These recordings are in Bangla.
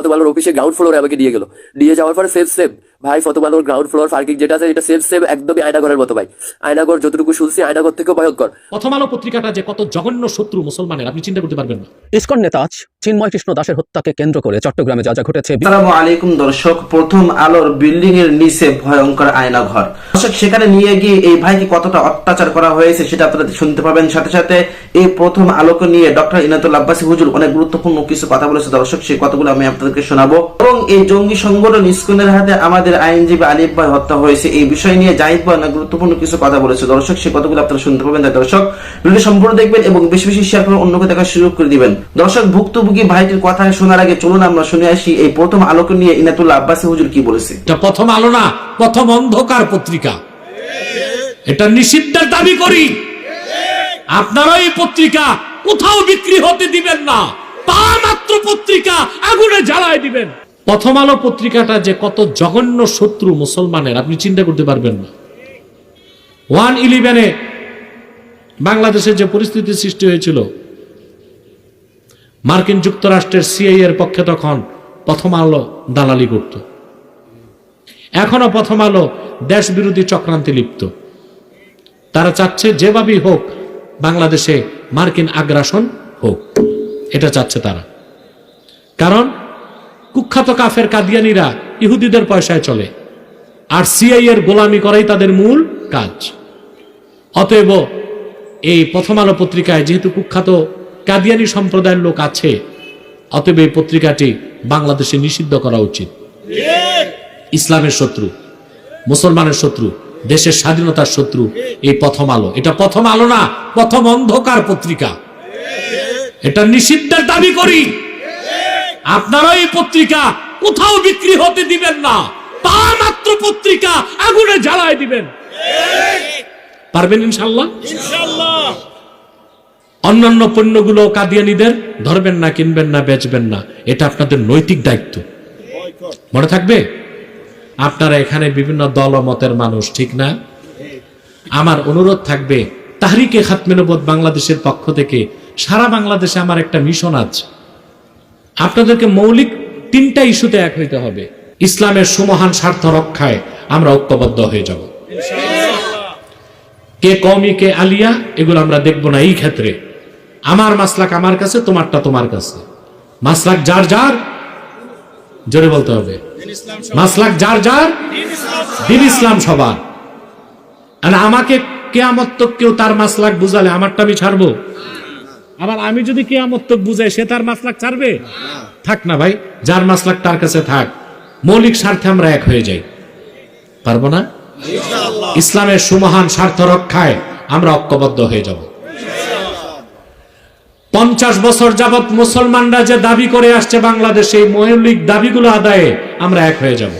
ফতোবালোর অফিসে গ্রাউন্ড ফ্লোরে আমাকে দিয়ে গেল। দিয়ে যাওয়ার পরে সেফ সেফ ভাই ফতোবালোর গ্রাউন্ড ফ্লোর পার্কিং যেটা আছে এটা সেফ সেফ একদমই আয়নাঘরের মতো ভাই। আয়নাঘর যতটুকু শুনছি আয়নাঘর থেকেও ভয়ঙ্কর। প্রথম আলো পত্রিকাটা যে কত জঘন্য শত্রু মুসলমানের আপনি চিন্তা করতে পারবেন না। ইসকন নেতা আজ চিন্ময় কৃষ্ণ দাসের হত্যাকে কেন্দ্র করে চট্টগ্রামে যা যা ঘটেছে আসসালামু আলাইকুম দর্শক প্রথম আলোর বিল্ডিং এর নিচে ভয়ঙ্কর আয়না ঘর দর্শক সেখানে নিয়ে গিয়ে এই ভাইকে কতটা অত্যাচার করা হয়েছে সেটা আপনারা শুনতে পাবেন। সাথে সাথে এই প্রথম আলোকে নিয়ে ডক্টর ইনাতুল আব্বাসী হুজুর অনেক গুরুত্বপূর্ণ কিছু কথা বলেছে। দর্শক সেই কথাগুলো আমি আপনাদেরকে শোনাবো। এবং এই জঙ্গি সংগঠন ইস্কনের হাতে আমাদের আইনজীবী আলিফ ভাই হত্যা হয়েছে, এই বিষয় নিয়ে জাহিদ ভাই অনেক গুরুত্বপূর্ণ কিছু কথা বলেছে। দর্শক, সেই কথাগুলো আপনারা শুনতে পাবেন তাই দর্শক। ভিডিও সম্পূর্ণ দেখবেন এবং বেশি বেশি শেয়ার করে অন্যকে দেখার সুযোগ করে দিবেন। দর্শক, ভুক্তভোগী ভাইটির কথা শোনার আগে চলুন আমরা শুনে আসি এই প্রথম আলোকে নিয়ে ইনাতুল্লাহ আব্বাসী হুজুর কি বলেছে। প্রথম আলো না, প্রথম অন্ধকার পত্রিকা। এটা নিষিদ্ধের দাবি করি। আপনারা এই পত্রিকা কোথাও বিক্রি হতে দিবেন না, তা মাত্র পত্রিকা আগুনে জ্বালায় দিবেন। প্রথম আলো পত্রিকাটা যে কত জঘন্য শত্রু মুসলমানের, আপনি চিন্তা করতে পারবেন না। ওয়ান ইলেভেনে বাংলাদেশে যে পরিস্থিতি সৃষ্টি হয়েছিল, মার্কিন যুক্তরাষ্ট্রের সিআই এর পক্ষে তখন প্রথম আলো দালালি করত। এখনও প্রথম আলো দেশ বিরোধী চক্রান্তে লিপ্ত। তারা চাচ্ছে যেভাবেই হোক বাংলাদেশে মার্কিন আগ্রাসন হোক, এটা চাচ্ছে তারা। কারণ কুখ্যাত কাফের কাদিয়ানিরা ইহুদিদের পয়সায় চলে। আর সিআই এর গোলামি করাই তাদের মূল কাজ। অতএব এই প্রথম আলো পত্রিকায় যেহেতু কুখ্যাত কাদিয়ানি সম্প্রদায়ের লোক আছে, অতএব এই পত্রিকাটি বাংলাদেশে নিষিদ্ধ করা উচিত। ইসলামের শত্রু, মুসলমানের শত্রু, দেশের স্বাধীনতার শত্রু এই প্রথম আলো। এটা প্রথম আলো না, প্রথম অন্ধকার পত্রিকা। এটা নিষিদ্ধের দাবি করি। আপনারা এই পত্রিকা কোথাও বিক্রি হতে দিবেন না। তা মাত্র পত্রিকা আগুনে জ্বালায় দিবেন। পারবেন ইনশাল্লাহ? অন্যান্য পণ্যগুলো কাদিয়ানিদের ধরবেন না, কিনবেন না, বেচবেন না। এটা আপনাদের নৈতিক দায়িত্ব। মনে থাকবে? আপনারা এখানে বিভিন্ন দল মতের মানুষ, ঠিক না? আমার অনুরোধ থাকবে, তাহরিকে খাতমেনবোধ বাংলাদেশের পক্ষ থেকে সারা বাংলাদেশে আমার একটা মিশন আছে। আপনাদেরকে মৌলিক তিনটা ইস্যুতে এক হইতে হবে। ইসলামের সুমহান স্বার্থ রক্ষায় আমরা ঐক্যবদ্ধ হয়ে যাব। কে কমি কে আলিয়া, এগুলো আমরা দেখব না এই ক্ষেত্রে। আমার মাসলাক আমার কাছে, তোমারটা তোমার কাছে। মাসলাক যার যার, জোরে বলতে হবে। মাসলাক যার যার, দিন ইসলাম সবার। আমাকে কেয়ামত কেউ তার মাসলাক বুঝালে, আমারটা আমি ছাড়বো? আবার আমি যদি কেয়ামত তক বুঝাই সে তার মাসলাক ছাড়বে? থাক না ভাই যার মাসলাক তার কাছে থাক। মৌলিক স্বার্থে আমরা এক হয়ে যাই। পারব না? ইসলামের সুমহান স্বার্থ রক্ষায় আমরা ঐক্যবদ্ধ হয়ে যাব। পঞ্চাশ বছর যাবৎ মুসলমানরা যে দাবি করে আসছে বাংলাদেশে এই মৌলিক দাবিগুলো আদায়ে আমরা এক হয়ে যাব।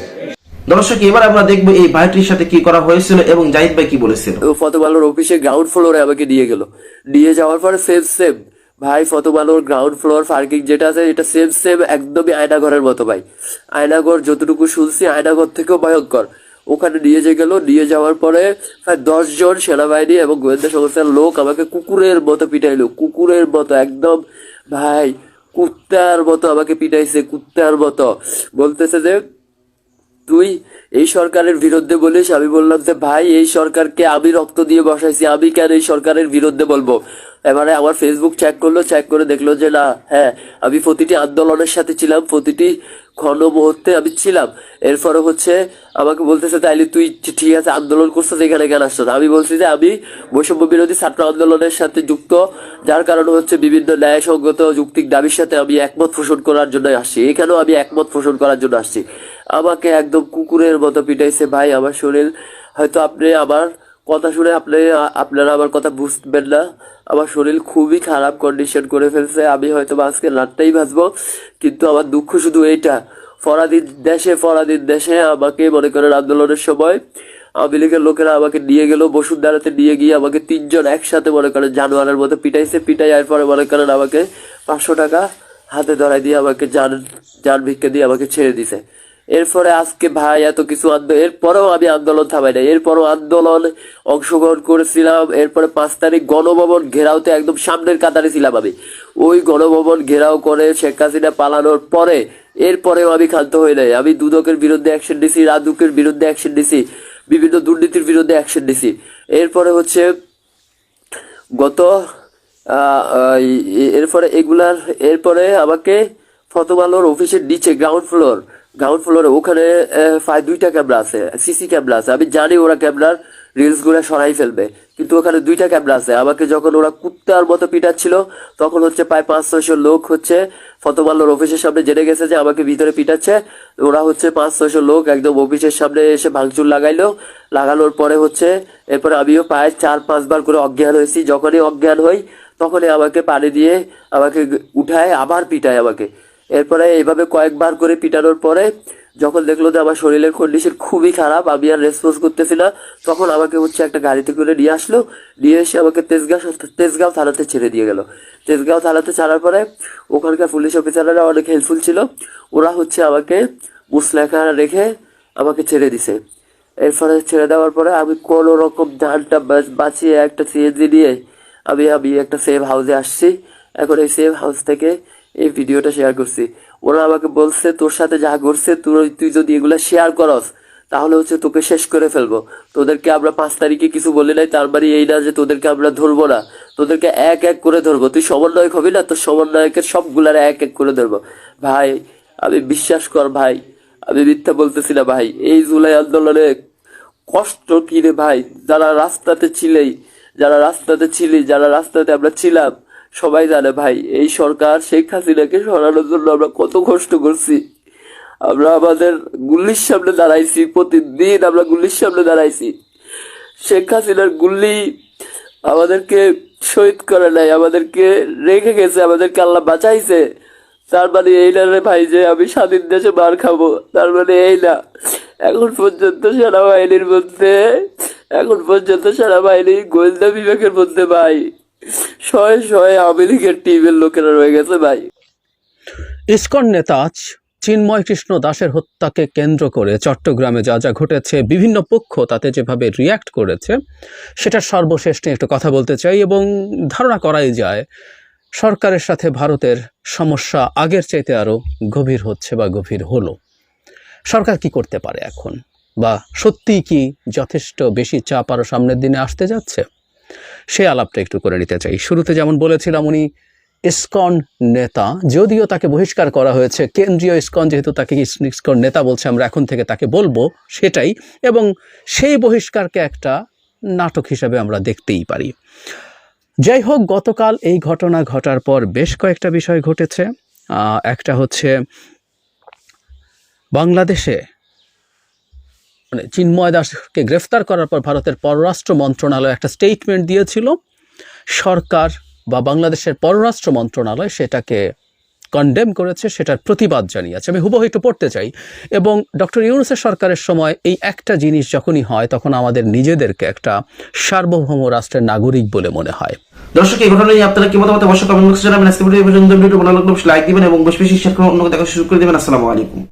দর্শক, এবার আমরা দেখব এই ভাইটির সাথে কি করা হয়েছিল এবং জাহিদ ভাই কি বলেছিল। ফতোবালোর অফিসে গ্রাউন্ড ফ্লোরে আমাকে নিয়ে গেল। নিয়ে যাওয়ার পরে সেফ সেফ ভাই, ফতোবালোর গ্রাউন্ড ফ্লোর পার্কিং যেটা আছে, এটা সেফ সেফ একদমই আয়নাঘরের মতো ভাই। আয়নাঘর যতটুকু শুনছি, আয়নাঘর থেকেও ভয়ঙ্কর। ওখানে নিয়ে যে গেল নিয়ে যাওয়ার পরে প্রায় দশজন সেনাবাহিনী এবং গোয়েন্দা সংস্থার লোক আমাকে কুকুরের মতো পিটাইলো। কুকুরের মতো, একদম ভাই, কুত্তার মতো আমাকে পিটাইছে, কুত্তার মতো। বলতেছে যে তুই এই সরকারের বিরুদ্ধে বলিস, আমি বললাম যে ভাই, এই সরকারকে আমি রক্ত দিয়ে বসাইছি। আমি কেন এই সরকারের বিরুদ্ধে বলব? এবারে আমার ফেসবুক চেক করল চেক করে দেখল যে না হ্যাঁ আমি প্রতিটি আন্দোলনের সাথে ছিলাম, প্রতিটি ক্ষণ মুহূর্তে আমি ছিলাম। এরপরে হচ্ছে আমাকে বলতেছে, তাইলে তুই ঠিক আছে, আন্দোলন করছিস, এখানে কেন আসছো? আমি বলছি যে আমি বৈষম্য বিরোধী ছাত্র আন্দোলনের সাথে যুক্ত, যার কারণে হচ্ছে বিভিন্ন ন্যায়সঙ্গত যুক্তিক দাবির সাথে আমি একমত পোষণ করার জন্য আসছি। এখানেও আমি একমত পোষণ করার জন্য আসছি। আমাকে একদম কুকুরের মতো পিটাইছে ভাই, আমার শরীর। হয়তো আপনি আমার কথা শুনে আপনি, আপনারা আমার কথা বুঝবেন না। আমার শরীর খুবই খারাপ কন্ডিশন করে ফেলছে। আমি হয়তো আজকে রাতটাই বাঁচবো, কিন্তু আমার দুঃখ শুধু এইটা। ফরাদিন দেশে ফরাদিন দেশে আমাকে মনে করেন আন্দোলনের সময় আওয়ামী লীগের লোকেরা আমাকে নিয়ে গেল, বসুন্ধারাতে নিয়ে গিয়ে আমাকে তিনজন একসাথে মনে করেন জানোয়ারের মতো পিটাইছে। পিটাই আর পরে মনে করেন আমাকে পাঁচশো টাকা হাতে ধরাই দিয়ে আমাকে যান যান ভিক্ষা দিয়ে আমাকে ছেড়ে দিছে। এরপরে আজকে ভাই এত কিছু এরপরেও আমি আন্দোলন থামাই নাই। এরপরও আন্দোলন অংশগ্রহণ করেছিলাম, এরপরে পাঁচ তারিখ গণভবন ঘেরাওতে একদম সামনের কাতারে ছিলাম আমি। ওই গণভবন ঘেরাও করে শেখ হাসিনা পালানোর পরে, এরপরেও আমি ক্ষান্ত হই নাই। আমি দুদকের বিরুদ্ধে অ্যাকশন দিছি রাজুকের বিরুদ্ধে অ্যাকশন দিছি বিভিন্ন দুর্নীতির বিরুদ্ধে অ্যাকশন দিছি এরপরে হচ্ছে গত এরপরে এগুলার, এরপরে আমাকে ফতোমালোর অফিসের নিচে গ্রাউন্ড ফ্লোর গ্রাউন্ড ফ্লোরে, ওখানে প্রায় দুইটা ক্যামেরা আছে, সিসি ক্যামেরা আছে। আমি জানি ওরা ক্যামেরার রিলসগুলো সরাই ফেলবে, কিন্তু ওখানে দুইটা ক্যামেরা আছে। আমাকে যখন ওরা কুত্তার মতো পিটাচ্ছিল, তখন হচ্ছে প্রায় পাঁচ ছয়শো লোক হচ্ছে ফতোমাল্লোর অফিসের সামনে জেনে গেছে যে আমাকে ভিতরে পিটাচ্ছে। ওরা হচ্ছে পাঁচ ছয়শো লোক একদম অফিসের সামনে এসে ভাঙচুর লাগাইলো। লাগানোর পরে হচ্ছে, এরপরে আমিও প্রায় চার পাঁচবার করে অজ্ঞান হয়েছি। যখনই অজ্ঞান হই, তখনই আমাকে পানি দিয়ে আমাকে উঠায়, আবার পিটায় আমাকে। এরপরে এইভাবে কয়েকবার করে পিটানোর পরে যখন দেখল যে আমার শরীরের কন্ডিশন খুবই খারাপ, আমি আর রেসপন্স করতেছি না, তখন আমাকে হচ্ছে একটা গাড়িতে করে নিয়ে আসলো, নিয়ে এসে আমাকে তেজগাঁও তেজগাঁও থানাতে ছেড়ে দিয়ে গেল। তেজগাঁও থানাতে ছাড়ার পরে ওখানকার পুলিশ অফিসাররা অনেক হেল্পফুল ছিল, ওরা হচ্ছে আমাকে মুসলেখা রেখে আমাকে ছেড়ে দিছে। এরপরে ছেড়ে দেওয়ার পরে আমি কোনো রকম ধানটা বাঁচ- বাঁচিয়ে একটা সিএনজি নিয়ে আমি আমি একটা সেভ হাউসে আসছি। এখন এই সেভ হাউস থেকে এই ভিডিওটা শেয়ার করছি। ওরা আমাকে বলছে, তোর সাথে যা করছে তুই তুই যদি এগুলো শেয়ার করস, তাহলে হচ্ছে তোকে শেষ করে ফেলব। তোদেরকে আমরা পাঁচ তারিখে কিছু বলি নাই, তার মানে এই না যে তোদেরকে আমরা ধরবো না। তোদেরকে এক এক করে ধরবো। তুই সমন্বয়ক হবি না, তোর সমন্বয়কের সবগুলার এক এক করে ধরবো। ভাই, আমি বিশ্বাস কর ভাই, আমি মিথ্যা বলতেছি না ভাই। এই জুলাই আন্দোলনে কষ্ট কি রে ভাই? যারা রাস্তাতে ছিলেই, যারা রাস্তাতে ছিলি, যারা রাস্তাতে আমরা ছিলাম সবাই জানে, ভাই, এই সরকার শেখ হাসিনাকে সরানোর জন্য আমরা কত কষ্ট করছি। আমরা আমাদের গুল্লির সামনে দাঁড়াইছি, প্রতিদিন আমরা গুল্লির সামনে দাঁড়াইছি। শেখ হাসিনার গুল্লি আমাদেরকে শহীদ করে নাই, আমাদেরকে রেখে গেছে, আমাদেরকে আল্লাহ বাঁচাইছে। তার মানে এই না রে ভাই যে আমি স্বাধীন দেশে মার খাব, তার মানে এই না। এখন পর্যন্ত সেনাবাহিনীর মধ্যে, এখন পর্যন্ত সেনাবাহিনী গোয়েন্দা বিভাগের মধ্যে, ভাই। শয়ে শয়ে আওয়ামী লীগের টিমের লোকেরা রয়ে গেছে, ভাই। ইসকন নেতা চিন্ময় কৃষ্ণ দাসের হত্যাকে কেন্দ্র করে চট্টগ্রামে যা যা ঘটেছে, বিভিন্ন পক্ষ তাতে যেভাবে রিয়্যাক্ট করেছে সেটা সর্বশেষ নিয়ে একটু কথা বলতে চাই এবং ধারণা করাই যায়, সরকারের সাথে ভারতের সমস্যা আগের চাইতে আরও গভীর হচ্ছে বা গভীর হলো। সরকার কি করতে পারে এখন? বা সত্যিই কি যথেষ্ট বেশি চাপ আরও সামনের দিনে আসতে যাচ্ছে? সে আলাপটা একটু করে নিতে চাই। শুরুতে যেমন বলেছিলাম, উনি ইসকন নেতা, যদিও তাকে বহিষ্কার করা হয়েছে। কেন্দ্রীয় ইসকন যেহেতু তাকে ইস- ইসকন নেতা বলছে, আমরা এখন থেকে তাকে বলব সেটাই। এবং সেই বহিষ্কারকে একটা নাটক হিসাবে আমরা দেখতেই পারি। যাই হোক, গতকাল এই ঘটনা ঘটার পর বেশ কয়েকটা বিষয় ঘটেছে। একটা হচ্ছে বাংলাদেশে মানে চিন্ময় দাসকে গ্রেফতার করার পর ভারতের পররাষ্ট্র মন্ত্রণালয় একটা স্টেটমেন্ট দিয়েছিল। সরকার বা বাংলাদেশের পররাষ্ট্র মন্ত্রণালয় সেটাকে কন্ডেম করেছে, সেটার প্রতিবাদ জানিয়েছে। আমি হুবহু একটু পড়তে চাই। এবং ডক্টর ইউনুসের সরকারের সময় এই একটা জিনিস যখনই হয়, তখন আমাদের নিজেদেরকে একটা সার্বভৌম রাষ্ট্রের নাগরিক বলে মনে হয়। দর্শক, এই ঘটনা নিয়ে আপনারা কি মতামত অবশ্যই কমেন্ট বক্সে জানাবেন। আজকে ভিডিও পর্যন্ত ভিডিও ভালো লাগলে লাইক দিবেন এবং বেশি বেশি শেয়ার করে অন্যকে দেখা শুরু করে দিবেন। আসসালামু আলাইকুম।